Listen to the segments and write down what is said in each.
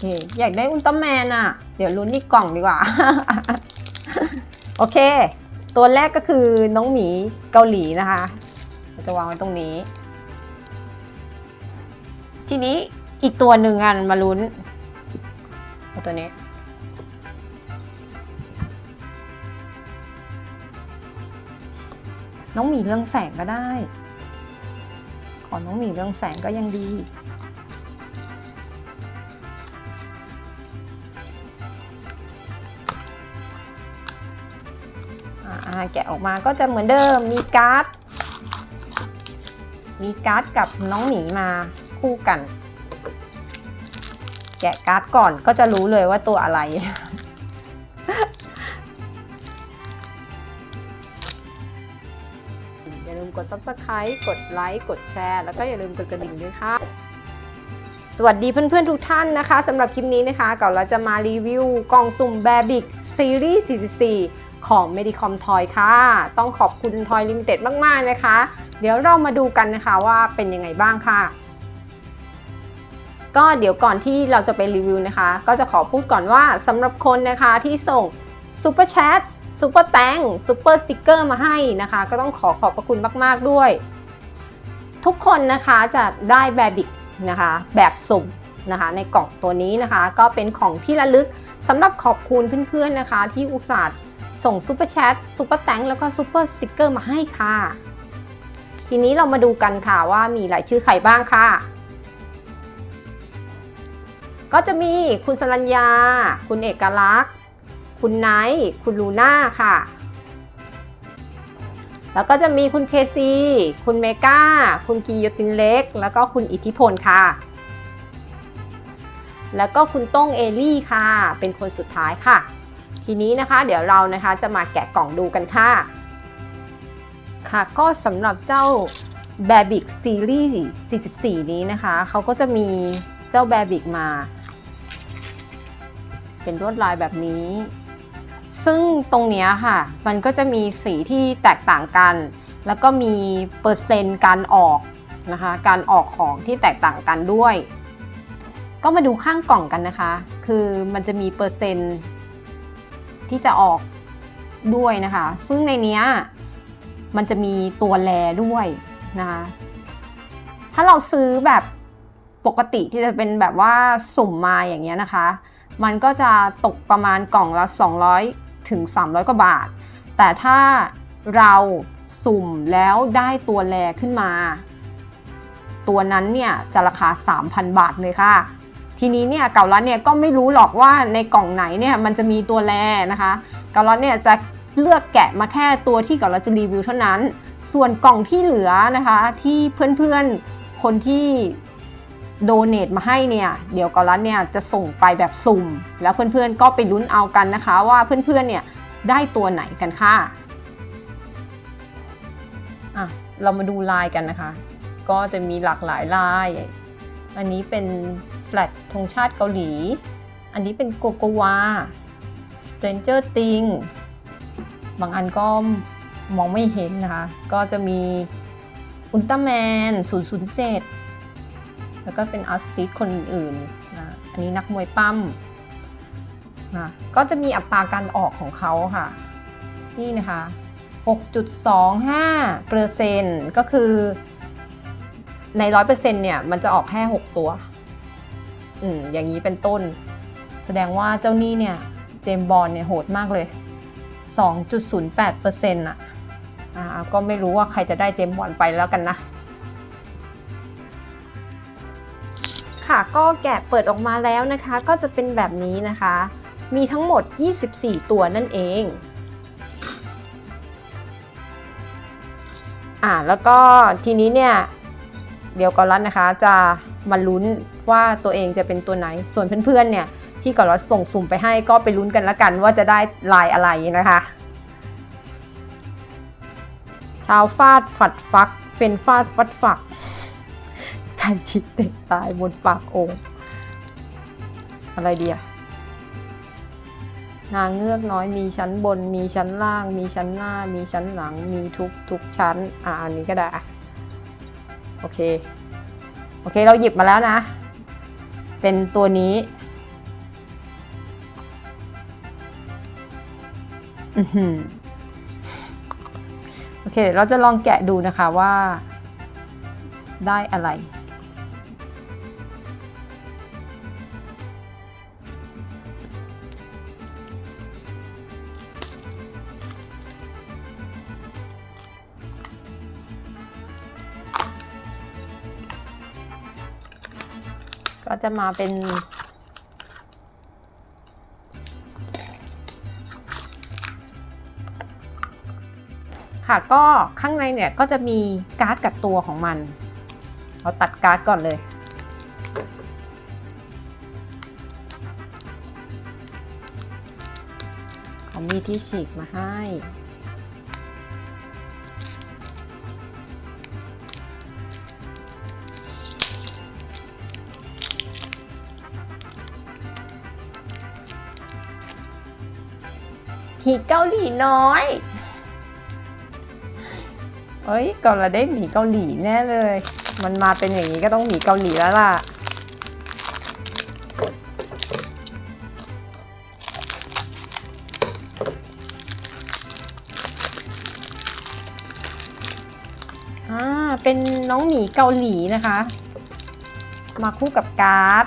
เค อยากได้อุลตร้าแมนอะเดี๋ยวลุ้นอีกกล่องดีกว่า โอเค ตัวแรกก็คือน้องหมีเกาหลีนะคะจะวางไว้ตรงนี้ ทีนี้อีกตัวหนึ่งกันมาลุ้น ตัวนี้น้องหมีเรื่องแสงก็ได้ ขอน้องหมีเรื่องแสงก็ยังดี อ่าแกะออกมาก็จะเหมือนเดิมมีการ์ด มีการ์ดกับน้องหมีมาคู่กัน แกะการ์ดก่อนก็จะรู้เลยว่าตัวอะไร อย่าลืมกด subscribe กดไลค์กดแชร์แล้วก็อย่าลืมกดกระดิ่งด้วยค่ะสวัสดีเพื่อนๆทุกท่านนะคะสำหรับคลิปนี้นะคะก่อนเราจะมารีวิวกล่องสุ่ม Bearbic Series 44 ของ Medicom Toy ค่ะ ต้องขอบคุณ Toy Limited มาก ๆ นะคะ เดี๋ยวเรามาดูกันนะคะว่าเป็นยังไงบ้างค่ะ ก็เดี๋ยวก่อนที่เราจะไปรีวิวนะคะ ก็จะขอพูดก่อนว่าสำหรับคนนะคะที่ส่ง Super Chat Super t a n k Super Sticker มาให้นะคะ ก็ต้องขอขอบพระคุณมาก ๆ ด้วย ทุกคนนะคะจะได้แบบบิกนะคะ แบบสุ่มนะคะ ในกล่องตัวนี้นะคะ ก็เป็นของที่ระลึกสำหรับขอบคุณเพื่อน ๆ นะคะ ที่อุตส่าห์ ส่งซูเปอร์แชทซูเปอร์แตงแล้วก็ซูเปอร์สติกเกอร์มาให้ค่ะ ทีนี้เรามาดูกันค่ะว่ามีรายชื่อใครบ้างค่ะ ก็จะมีคุณสรัญญา คุณเอกลักษณ์ คุณไนท์คุณลูน่าค่ะ แล้วก็จะมีคุณเคซี คุณเมกาคุณกิโยตินเล็ก แล้วก็คุณอิทธิพลค่ะแล้วก็คุณต้งเอลี่ค่ะ เป็นคนสุดท้ายค่ะ ทีนี้นะคะ เดี๋ยวเรานะคะจะมาแกะกล่องดูกันค่ะ ค่ะก็สำหรับเจ้า b a b i c Series 44 นี้นะคะ เขาก็จะมีเจ้า b a b i c มา เป็นลวดลายแบบนี้ ซึ่งตรงเนี้ยค่ะ มันก็จะมีสีที่แตกต่างกัน แล้วก็มีเปอร์เซ็นต์การออกนะคะ การออกของที่แตกต่างกันด้วย ก็มาดูข้างกล่องกันนะคะ คือมันจะมีเปอร์เซ็นต์ ที่จะออกด้วยนะคะ ซึ่งในเนี้ยมันจะมีตัวแลด้วยนะคะถ้าเราซื้อแบบปกติที่จะเป็นแบบว่าสุ่มมาอย่างเงี้ยนะคะ มันก็จะตกประมาณกล่องละ 200 ถึง 300 กว่าบาท แต่ถ้าเราสุ่มแล้วได้ตัวแลขึ้นมา ตัวนั้นเนี่ยจะราคา 3,000 บาทเลยค่ะ ทีนี้เนี่ยเก่าลัดเนี่ยก็ไม่รู้หรอกว่าในกล่องไหนเนี่ยมันจะมีตัวแลนะคะ เกาลัดเนี่ยจะเลือกแกะมาแค่ตัวที่เกาลัดจะรีวิวเท่านั้น ส่วนกล่องที่เหลือนะคะที่เพื่อนๆคนที่โดเน a มาให้เนี่ยเดี๋ยวเกาลัดเนี่ยจะส่งไปแบบสุ่ม แล้วเพื่อนๆก็ไปลุ้นเอากันนะคะว่าเพื่อนๆเนี่ยได้ตัวไหนกันค่ะอะเรามาดูลายกันนะคะ ก็จะมีหลากหลายลาย อันนี้เป็น แฟลตธงชาติเกาหลี อันนี้เป็นโกโกวา Stranger Thing บางอันก็มองไม่เห็นนะคะ ก็จะมีอุลตร้าแมน 007 แล้วก็เป็นอาร์ติสคนอื่นๆนะอันนี้นักมวยปั้มนะก็จะมีอัตราการออกของเขาค่ะ นี่นะคะ 6.25เปอร์เซ็นต์ก็คือใน 100%เนี่ย มันจะออกแค่ 6 ตัว อืมอย่างนี้เป็นต้น แสดงว่าเจ้านี่เนี่ยเจมบอลเนี่ยโหดมากเลย 2.08%อะอ่าก็ไม่รู้ว่าใครจะได้เจมบอลไปแล้วกันนะ ค่ะก็แกะเปิดออกมาแล้วนะคะ ก็จะเป็นแบบนี้นะคะ มีทั้งหมด 24 ตัวนั่นเองอ่าแล้วก็ทีนี้เนี่ย เดี๋ยวกอลัดนะคะจะ มาลุ้นว่าตัวเองจะเป็นตัวไหน ส่วนเพื่อนๆเนี่ยที่ก่อลัดส่งสุ่มไปให้ก็ไปลุ้นกันละกันว่าจะได้ลายอะไรนะคะ ชาวฟาดฝัดฟัก เฟนฟาดฟัดฝักไก่จิตเตะตายบนปากโองอะไรดีอะนางเงือกน้อยมีชั้นบน มีชั้นล่าง มีชั้นหน้า มีชั้นหลัง มีทุกทุกชั้น อ่าอันนี้ก็ได้ โอเค โอเคเราหยิบมาแล้วนะ เป็นตัวนี้โอเค เราจะลองแกะดูนะคะว่าได้อะไร ก็จะมาเป็น ค่ะก็ข้างในเนี่ยก็จะมีการ์ดกับตัวของมัน เราตัดการ์ดก่อนเลยเขามีที่ฉีกมาให้ หีเกาหลีน้อยเอ้ยก่อนเราได้หมีเกาหลีแน่เลย มันมาเป็นอย่างนี้ก็ต้องหมีเกาหลีแล้วล่ะ อ่า เป็นน้องหมีเกาหลีนะคะ มาคู่กับการ์ด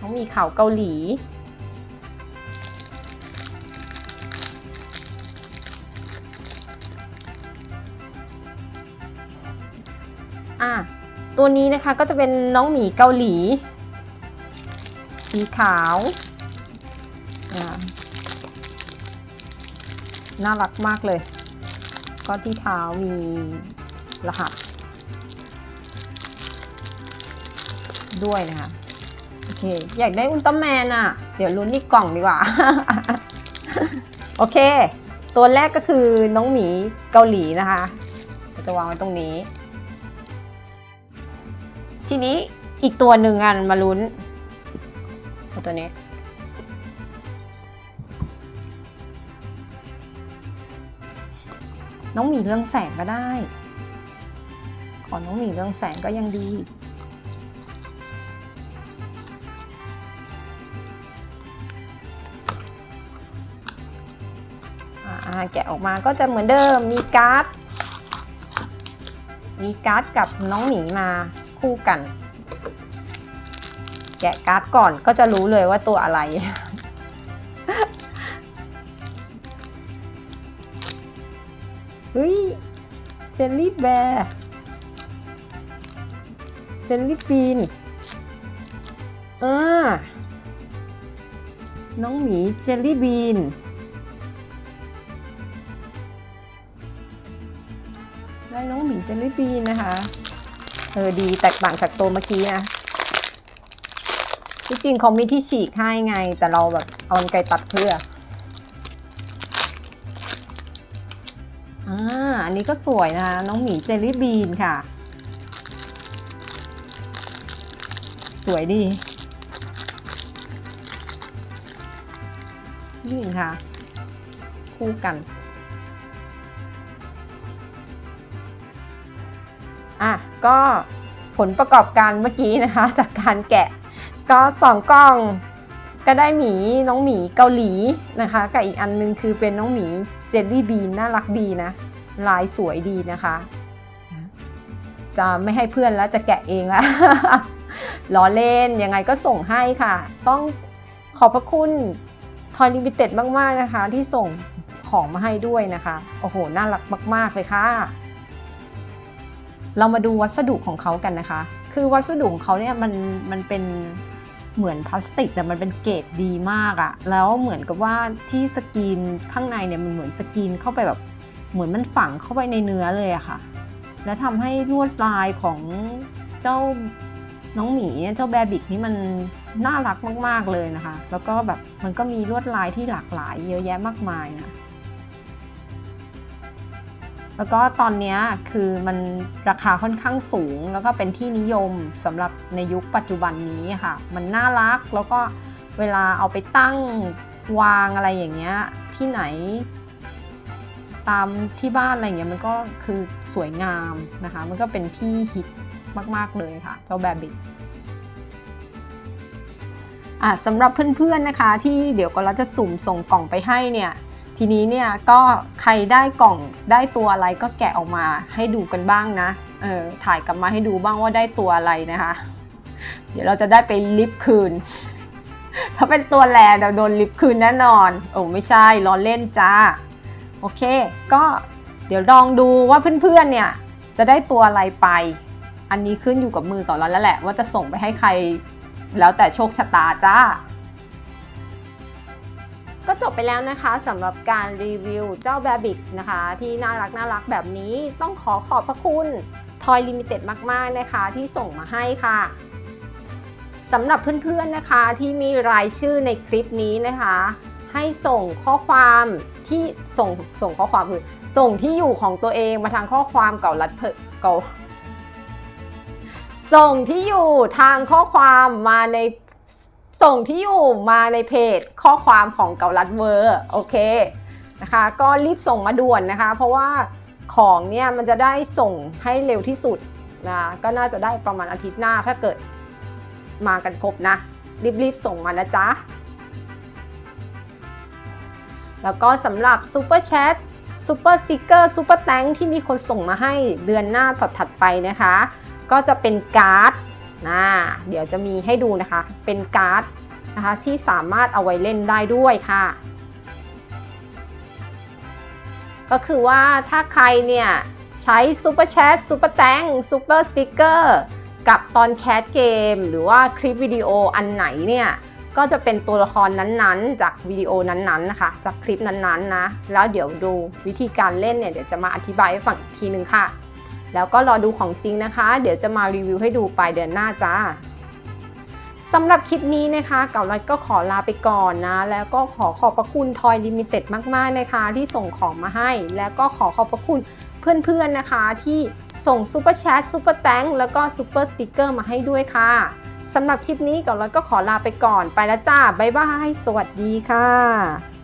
น้องหมีเขาเกาหลี อะตัวนี้นะคะก็จะเป็นน้องหมีเกาหลี สีขาวน่ารักมากเลย ก็ที่เท้ามีรหัส ด้วยนะคะ โอเค อยากได้อุลตร้าแมนอะเดี๋ยวลุ้นอีกกล่องดีกว่า โอเค ตัวแรกก็คือน้องหมีเกาหลีนะคะ จะวางไว้ตรงนี้ ทีนี้อีกตัวหนึ่งอันมาลุ้นตัวนี้ น้องหมีเรื่องแสงก็ได้ ขอน้องหมีเรื่องแสงก็ยังดีแกะออกมาก็จะเหมือนเดิมมีการ์ด มีการ์ดกับน้องหมีมา คู่กัน แกะการ์ดก่อนก็จะรู้เลยว่าตัวอะไร เฮ้ย เจลลี่แบร์เจลลี่ฟีนอ่าน้องหมีเจลลี่บีน ได้น้องหมีเจลลี่บีนนะคะ เออดีแตกต่างจากตัวเมื่อกี้นะที่จริงเขามีที่ฉีกให้ไง แต่เราแบบเอาไกรตัดเพื่ออ่าอันนี้ก็สวยนะคะ น้องหมีเจลลี่บีนค่ะ สวยดีนี่ค่ะ คู่กันอะ ก็ผลประกอบการเมื่อกี้นะคะ จากการแกะ ก็สองกล่องก็ได้หมีน้องหมีเกาหลีนะคะกับอีกอันนึงคือเป็นน้องหมีเจลลี่บีนน่ารักดีนะ ลายสวยดีนะคะ จะไม่ให้เพื่อนแล้วจะแกะเองแล้วล้อเล่นยังไงก็ส่งให้ค่ะ ต้องขอบพระคุณทอยลิมิเต็ดมาก ๆ นะคะ ที่ส่งของมาให้ด้วยนะคะ โอ้โห น่ารักมาก ๆ เลยค่ะ เรามาดูวัสดุของเขากันนะคะ คือวัสดุของเขาเนี่ยมันมันเป็นเหมือนพลาสติกแต่มันเป็นเกรดดีมากอะแล้วเหมือนกับว่าที่สกรีนข้างในเนี่ยมันเหมือนสกรีนเข้าไปแบบเหมือนมันฝังเข้าไปในเนื้อเลยอะค่ะ แล้วทำให้ลวดลายของเจ้าน้องหมีเนี่ยเจ้าแบบิกนี่มันน่ารักมาก ๆเลยนะคะ แล้วก็แบบมันก็มีลวดลายที่หลากหลายเยอะแยะมากมายนะ แล้วก็ตอนนี้คือมันราคาค่อนข้างสูง แล้วก็เป็นที่นิยมสำหรับในยุคปัจจุบันนี้ค่ะ มันน่ารักแล้วก็เวลาเอาไปตั้งวางอะไรอย่างเงี้ยที่ไหน ตามที่บ้านอะไรเงี้ยมันก็คือสวยงามนะคะ มันก็เป็นที่ฮิตมาก ๆ เลยค่ะ เจ้าแบบิกอะสำหรับเพื่อนๆนะคะ ที่เดี๋ยวก็เราจะสุ่มส่งกล่องไปให้เนี่ย ทีนี้เนี่ยก็ใครได้กล่องได้ตัวอะไรก็แกะออกมาให้ดูกันบ้างนะเออถ่ายกลับมาให้ดูบ้างว่าได้ตัวอะไรนะคะ เดี๋ยวเราจะได้ไปลิฟต์คืน ถ้าเป็นตัวแลเดี๋ยวโดนลิฟต์คืนแน่นอน โอ้ไม่ใช่ล้อเล่นจ้า โอเค ก็เดี๋ยวลองดูว่าเพื่อนๆเนี่ยจะได้ตัวอะไรไป อันนี้ขึ้นอยู่กับมือก่อนแล้วแหละ ว่าจะส่งไปให้ใครแล้วแต่โชคชะตาจ้า ก็จบไปแล้วนะคะสำหรับการรีวิวเจ้าแบบิกนะคะ ที่น่ารักน่ารักแบบนี้ต้องขอขอบพระคุณ Toy Limited มาก ๆ นะคะที่ส่งมาให้ค่ะสำหรับเพื่อน ๆ นะคะที่มีรายชื่อในคลิปนี้นะคะ ให้ส่งข้อความที่ส่งส่งข้อความคือส่งที่อยู่ของตัวเองมาทางข้อความเก่ารัดเพเก่าส่งที่อยู่ทางข้อความมาใน ส่งที่อยู่มาในเพจข้อความของเกาลัดเวอร์โอเคนะคะก็รีบส่งมาด่วนนะคะ เพราะว่าของเนี่ยมันจะได้ส่งให้เร็วที่สุดนะก็น่าจะได้ประมาณอาทิตย์หน้าถ้าเกิดมากันครบนะ รีบๆส่งมานะจ๊ะ แล้วก็สำหรับซูเปอร์แชทซูเปอร์สติกเกอร์ซูเปอร์แตงที่มีคนส่งมาให้เดือนหน้าถัดๆไปนะคะ ก็จะเป็นการ์ด นะเดี๋ยวจะมีให้ดูนะคะ เป็นการ์ดนะคะที่สามารถเอาไว้เล่นได้ด้วยค่ะ ก็คือว่าถ้าใครเนี่ยใช้ซูเปอร์แชทซูเปอร์แตงซูเปอร์สติกเกอร์กับตอนแคสเกม หรือว่าคลิปวิดีโออันไหนเนี่ยก็จะเป็นตัวละครนั้นๆ จากวิดีโอนั้นๆนะคะ จากคลิปนั้นๆนะ แล้วเดี๋ยวดูวิธีการเล่นเนี่ยเดี๋ยวจะมาอธิบายให้ฟังอีกทีนึงค่ะ แล้วก็รอดูของจริงนะคะ เดี๋ยวจะมารีวิวให้ดูปลายเดือนหน้าจ้าสำหรับคลิปนี้นะคะเก่ารัดก็ขอลาไปก่อนนะ แล้วก็ขอขอบพระคุณทอยลิมิเต็ดมากๆนะคะ ที่ส่งของมาให้ แล้วก็ขอขอบพระคุณเพื่อนๆนะคะที่ส่งซูเปอร์แชทซูเปอร์แตงแล้วก็ซูเปอร์สติกเกอร์มาให้ด้วยค่ะสำหรับคลิปนี้เก่ารัดก็ขอลาไปก่อนไปแล้วจ้าบ๊ายบายสวัสดีค่ะ